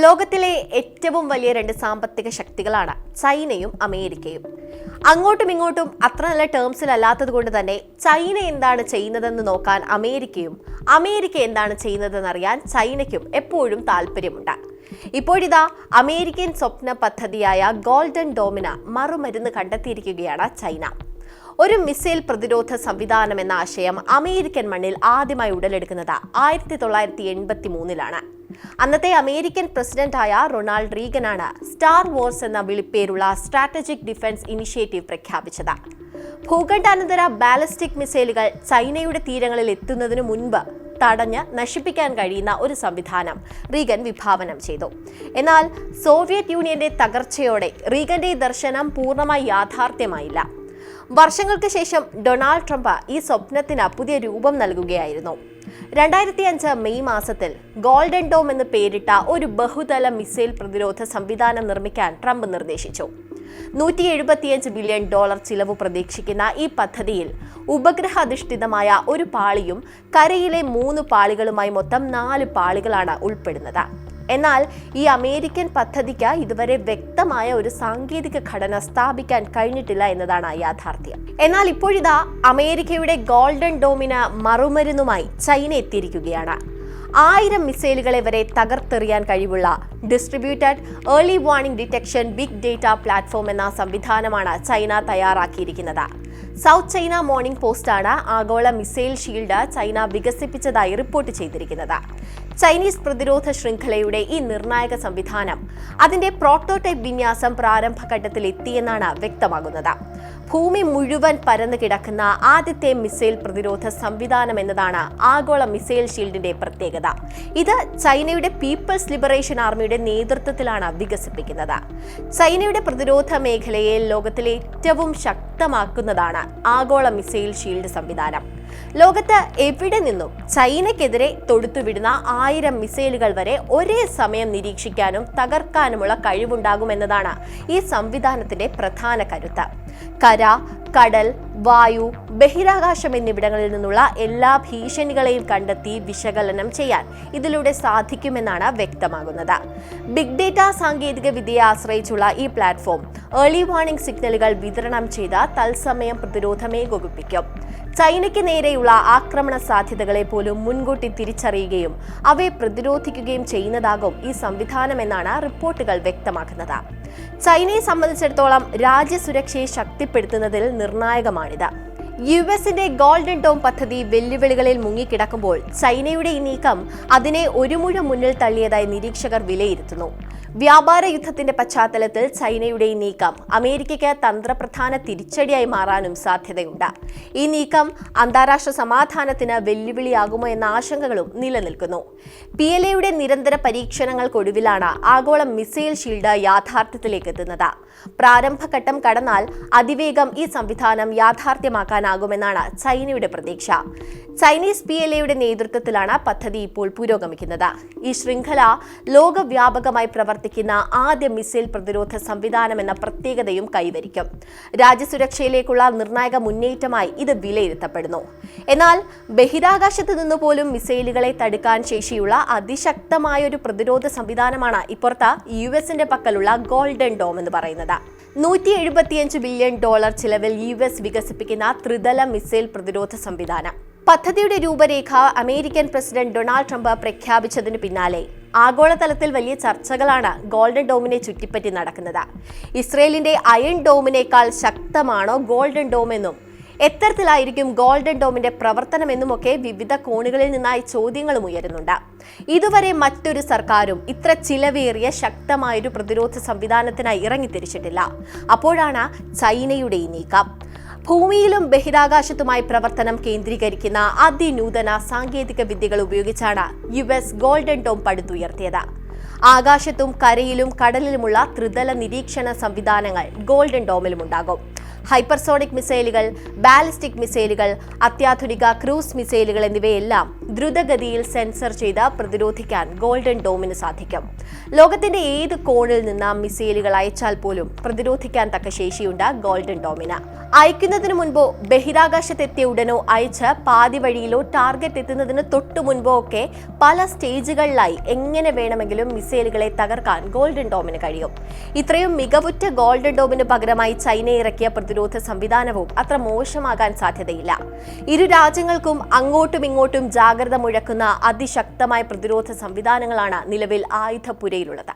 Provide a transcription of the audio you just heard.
ലോകത്തിലെ ഏറ്റവും വലിയ രണ്ട് സാമ്പത്തിക ശക്തികളാണ് ചൈനയും അമേരിക്കയും. അങ്ങോട്ടും ഇങ്ങോട്ടും അത്ര നല്ല ടേംസിലല്ലാത്തത് കൊണ്ട് തന്നെ ചൈന എന്താണ് ചെയ്യുന്നതെന്ന് നോക്കാൻ അമേരിക്കയും അമേരിക്ക എന്താണ് ചെയ്യുന്നതെന്ന് അറിയാൻ ചൈനയ്ക്കും എപ്പോഴും താല്പര്യമുണ്ട്. ഇപ്പോഴിതാ അമേരിക്കൻ സ്വപ്ന പദ്ധതിയായ ഗോൾഡൻ ഡോമിന മറുമരുന്ന് കണ്ടെത്തിയിരിക്കുകയാണ് ചൈന. ഒരു മിസൈൽ പ്രതിരോധ സംവിധാനം എന്ന ആശയം അമേരിക്കൻ മണ്ണിൽ ആദ്യമായി ഉടലെടുക്കുന്നത് ആയിരത്തി തൊള്ളായിരത്തി എൺപത്തി മൂന്നിലാണ് അന്നത്തെ അമേരിക്കൻ പ്രസിഡന്റായ റൊണാൾഡ് റീഗനാണ് സ്റ്റാർ വോർസ് എന്ന വിളിപ്പേരുള്ള സ്ട്രാറ്റജിക് ഡിഫൻസ് ഇനിഷ്യേറ്റീവ് പ്രഖ്യാപിച്ചത്. ഭൂഖണ്ഡാനന്തര ബാലിസ്റ്റിക് മിസൈലുകൾ ചൈനയുടെ തീരങ്ങളിൽ എത്തുന്നതിനു മുൻപ് തടഞ്ഞ് നശിപ്പിക്കാൻ കഴിയുന്ന ഒരു സംവിധാനം റീഗൻ വിഭാവനം ചെയ്തു. എന്നാൽ സോവിയറ്റ് യൂണിയന്റെ തകർച്ചയോടെ റീഗന്റെ ദർശനം പൂർണമായി യാഥാർത്ഥ്യമായില്ല. വർഷങ്ങൾക്ക് ശേഷം ഡൊണാൾഡ് ട്രംപ് ഈ സ്വപ്നത്തിന് പുതിയ രൂപം നൽകുകയായിരുന്നു. രണ്ടായിരത്തി അഞ്ച് മെയ് മാസത്തിൽ ഗോൾഡൻ ഡോം എന്ന് പേരിട്ട ഒരു ബഹുതല മിസൈൽ പ്രതിരോധ സംവിധാനം നിർമ്മിക്കാൻ ട്രംപ് നിർദ്ദേശിച്ചു. നൂറ്റി എഴുപത്തിയഞ്ച് ബില്യൺ ഡോളർ ചിലവ് പ്രതീക്ഷിക്കുന്ന ഈ പദ്ധതിയിൽ ഉപഗ്രഹ അധിഷ്ഠിതമായ ഒരു പാളിയും കരയിലെ മൂന്ന് പാളികളുമായി മൊത്തം നാല് പാളികളാണ് ഉൾപ്പെടുന്നത്. എന്നാൽ ഈ അമേരിക്കൻ പദ്ധതിക്ക് ഇതുവരെ വ്യക്തമായ ഒരു സാങ്കേതിക ഘടന സ്ഥാപിക്കാൻ കഴിഞ്ഞിട്ടില്ല എന്നതാണ് യാഥാർത്ഥ്യം. എന്നാൽ ഇപ്പോഴിതാ അമേരിക്കയുടെ ഗോൾഡൻ ഡോമിന് മറുമരുന്നുമായി ചൈന എത്തിയിരിക്കുകയാണ്. ആയിരം മിസൈലുകളെ വരെ തകർത്തെറിയാൻ കഴിവുള്ള distributed early warning detection big data platform എന്ന സംവിധാനമാണ് ചൈന തയ്യാറാക്കിയിരിക്കുന്നത്. സൗത്ത് ചൈന മോർണിംഗ് പോസ്റ്റാണ് ആഗോള മിസൈൽ ഷീൽഡ് ചൈന വികസിപ്പിച്ചതായി റിപ്പോർട്ട് ചെയ്തിരിക്കുന്നത്. ചൈനീസ് പ്രതിരോധ ശൃംഖലയുടെ ഈ നിർണായക സംവിധാനം അതിന്റെ പ്രോട്ടോടൈപ്പ് വിന്യാസം പ്രാരംഭഘട്ടത്തിൽ എത്തിയെന്നാണ് വ്യക്തമാകുന്നത്. ഭൂമി മുഴുവൻ പരന്നു കിടക്കുന്ന ആദ്യത്തെ മിസൈൽ പ്രതിരോധ സംവിധാനം എന്നതാണ് ആഗോള മിസൈൽ ഷീൽഡിന്റെ പ്രത്യേകത. ഇത് ചൈനയുടെ പീപ്പിൾസ് ലിബറേഷൻ ആർമിയുടെ നേതൃത്വത്തിലാണ് വികസിപ്പിക്കുന്നത്. ചൈനയുടെ പ്രതിരോധ മേഖലയെ ലോകത്തിലെ ഏറ്റവും ശക്തമാക്കുന്നതാണ് ആഗോള മിസൈൽ ഷീൽഡ് സംവിധാനം. ലോകത്ത് എവിടെ നിന്നും ചൈനയ്ക്കെതിരെ തൊടുത്തുവിടുന്ന ആയിരം മിസൈലുകൾ വരെ ഒരേ സമയം നിരീക്ഷിക്കാനും തകർക്കാനുമുള്ള കഴിവുണ്ടാകുമെന്നതാണ് ഈ സംവിധാനത്തിന്റെ പ്രധാന കരുത്ത്. കര കടൽ വായു ബഹിരാകാശം എന്നിവിടങ്ങളിൽ നിന്നുള്ള എല്ലാ ഭീഷണികളെയും കണ്ടെത്തി വിശകലനം ചെയ്യാൻ ഇതിലൂടെ സാധിക്കുമെന്നാണ് വ്യക്തമാകുന്നത്. ബിഗ് ഡേറ്റ സാങ്കേതിക വിദ്യയെ ആശ്രയിച്ചുള്ള ഈ പ്ലാറ്റ്ഫോം ഏർലി വാർണിംഗ് സിഗ്നലുകൾ വിതരണം ചെയ്ത് തത്സമയം പ്രതിരോധം ഏകോപിപ്പിക്കും ചൈനയ്ക്ക് നേരെയുള്ള ആക്രമണ സാധ്യതകളെ പോലും മുൻകൂട്ടി തിരിച്ചറിയുകയും അവയെ പ്രതിരോധിക്കുകയും ചെയ്യുന്നതാകും ഈ സംവിധാനം എന്നാണ് റിപ്പോർട്ടുകൾ വ്യക്തമാക്കുന്നത്. ചൈനയെ സംബന്ധിച്ചിടത്തോളം രാജ്യസുരക്ഷയെ ശക്തിപ്പെടുത്തുന്നതിൽ നിർണായകമാണിത്. യു എസിന്റെ ഗോൾഡൻ ടോം പദ്ധതി വെല്ലുവിളികളിൽ മുങ്ങിക്കിടക്കുമ്പോൾ ചൈനയുടെ ഈ നീക്കം അതിനെ ഒരു മുഴ മുന്നിൽ തള്ളിയതായി നിരീക്ഷകർ വിലയിരുത്തുന്നു. വ്യാപാര യുദ്ധത്തിന്റെ പശ്ചാത്തലത്തിൽ ചൈനയുടെ ഈ നീക്കം അമേരിക്കയ്ക്ക് തന്ത്രപ്രധാന തിരിച്ചടിയായി മാറാനും സാധ്യതയുണ്ട്. ഈ നീക്കം അന്താരാഷ്ട്ര സമാധാനത്തിന് വെല്ലുവിളിയാകുമോ എന്ന ആശങ്കകളും നിലനിൽക്കുന്നു. പി എൽ എയുടെ നിരന്തര പരീക്ഷണങ്ങൾക്കൊടുവിലാണ് ആഗോള മിസൈൽ ഷീൽഡ് യാഥാർത്ഥ്യത്തിലേക്ക് എത്തുന്നത്. പ്രാരംഭഘട്ടം കടന്നാൽ അതിവേഗം ഈ സംവിധാനം യാഥാർത്ഥ്യമാക്കാനാകുമെന്നാണ് ചൈനയുടെ പ്രതീക്ഷ. ചൈനീസ് പി എൽ എയുടെ നേതൃത്വത്തിലാണ് പദ്ധതി ഇപ്പോൾ പുരോഗമിക്കുന്നത്. ഈ ശൃംഖല ലോകവ്യാപകമായി പ്രവർത്തിക്കുന്ന ആദ്യ മിസൈൽ പ്രതിരോധ സംവിധാനം എന്ന പ്രത്യേകതയും കൈവരിക്കും. രാജ്യസുരക്ഷയിലേക്കുള്ള നിർണായക മുന്നേറ്റമായി ഇത് വിലയിരുത്തപ്പെടുന്നു. എന്നാൽ ബഹിരാകാശത്ത് നിന്ന് പോലും മിസൈലുകളെ തടുക്കാൻ ശേഷിയുള്ള അതിശക്തമായ ഒരു പ്രതിരോധ സംവിധാനമാണ് ഇപ്പുറത്ത് യു എസിന്റെ പക്കലുള്ള ഗോൾഡൻ ഡോം എന്ന് പറയുന്നത്. നൂറ്റി എഴുപത്തിയഞ്ച് ബില്യൺ ഡോളർ ചിലവിൽ യു എസ് വികസിപ്പിക്കുന്ന ത്രിതല മിസൈൽ പ്രതിരോധ സംവിധാനം. പദ്ധതിയുടെ രൂപരേഖ അമേരിക്കൻ പ്രസിഡന്റ് ഡൊണാൾഡ് ട്രംപ് പ്രഖ്യാപിച്ചതിന് പിന്നാലെ ആഗോളതലത്തിൽ വലിയ ചർച്ചകളാണ് ഗോൾഡൻ ഡോമിനെ ചുറ്റിപ്പറ്റി നടക്കുന്നത്. ഇസ്രയേലിന്റെ അയൺ ഡോമിനേക്കാൾ ശക്തമാണോ ഗോൾഡൻ ഡോം എന്നും എത്തരത്തിലായിരിക്കും ഗോൾഡൻ ഡോമിന്റെ പ്രവർത്തനമെന്നുമൊക്കെ വിവിധ കോണുകളിൽ നിന്നായി ചോദ്യങ്ങളും ഉയരുന്നുണ്ട്. ഇതുവരെ മറ്റൊരു സർക്കാരും ഇത്ര ചിലവേറിയ ശക്തമായൊരു പ്രതിരോധ സംവിധാനത്തിനായി ഇറങ്ങിത്തിരിച്ചിട്ടില്ല. അപ്പോഴാണ് ചൈനയുടെ ഈ നീക്കം. ഭൂമിയിലും ബഹിരാകാശത്തുമായി പ്രവർത്തനം കേന്ദ്രീകരിക്കുന്ന അതിനൂതന സാങ്കേതിക വിദ്യകൾ ഉപയോഗിച്ചാണ് യു എസ് ഗോൾഡൻ ടോം പടുത്തുയർത്തിയത്. ആകാശത്തും കരയിലും കടലിലുമുള്ള ത്രിതല നിരീക്ഷണ സംവിധാനങ്ങൾ ഗോൾഡൻ ഡോമിലും ഉണ്ടാകും ഹൈപ്പർസോണിക് മിസൈലുകൾ ബാലിസ്റ്റിക് മിസൈലുകൾ അത്യാധുനിക ക്രൂസ് മിസൈലുകൾ എന്നിവയെല്ലാം ദ്രുതഗതിയിൽ സെൻസർ ചെയ്ത് പ്രതിരോധിക്കാൻ ഗോൾഡൻ ഡോമിന് സാധിക്കും. ലോകത്തിന്റെ ഏത് കോണിൽ നിന്ന് മിസൈലുകൾ അയച്ചാൽ പോലും പ്രതിരോധിക്കാൻ തക്ക ശേഷിയുണ്ട് ഗോൾഡൻ ഡോമിന്. അയക്കുന്നതിന് മുൻപോ ബഹിരാകാശത്തെത്തിയ ഉടനോ അയച്ച് പാതി വഴിയിലോ ടാർഗറ്റ് എത്തുന്നതിന് തൊട്ടു മുൻപോ ഒക്കെ പല സ്റ്റേജുകളിലായി എങ്ങനെ വേണമെങ്കിലും മിസൈലുകളെ തകർക്കാൻ ഗോൾഡൻ ഡോമിന് കഴിയും. ഇത്രയും മികവുറ്റ ഗോൾഡൻ ഡോമിന് പകരമായി ചൈന ഇറക്കിയ പ്രതിരോധ സംവിധാനവും അത്ര മോശമാകാൻ സാധ്യതയില്ല. ഇരു രാജ്യങ്ങൾക്കും അങ്ങോട്ടും ഇങ്ങോട്ടും ജാഗ്രത മുഴക്കുന്ന അതിശക്തമായ പ്രതിരോധ സംവിധാനങ്ങളാണ് നിലവിൽ ആയുധപ്പുരയിലുള്ളത്.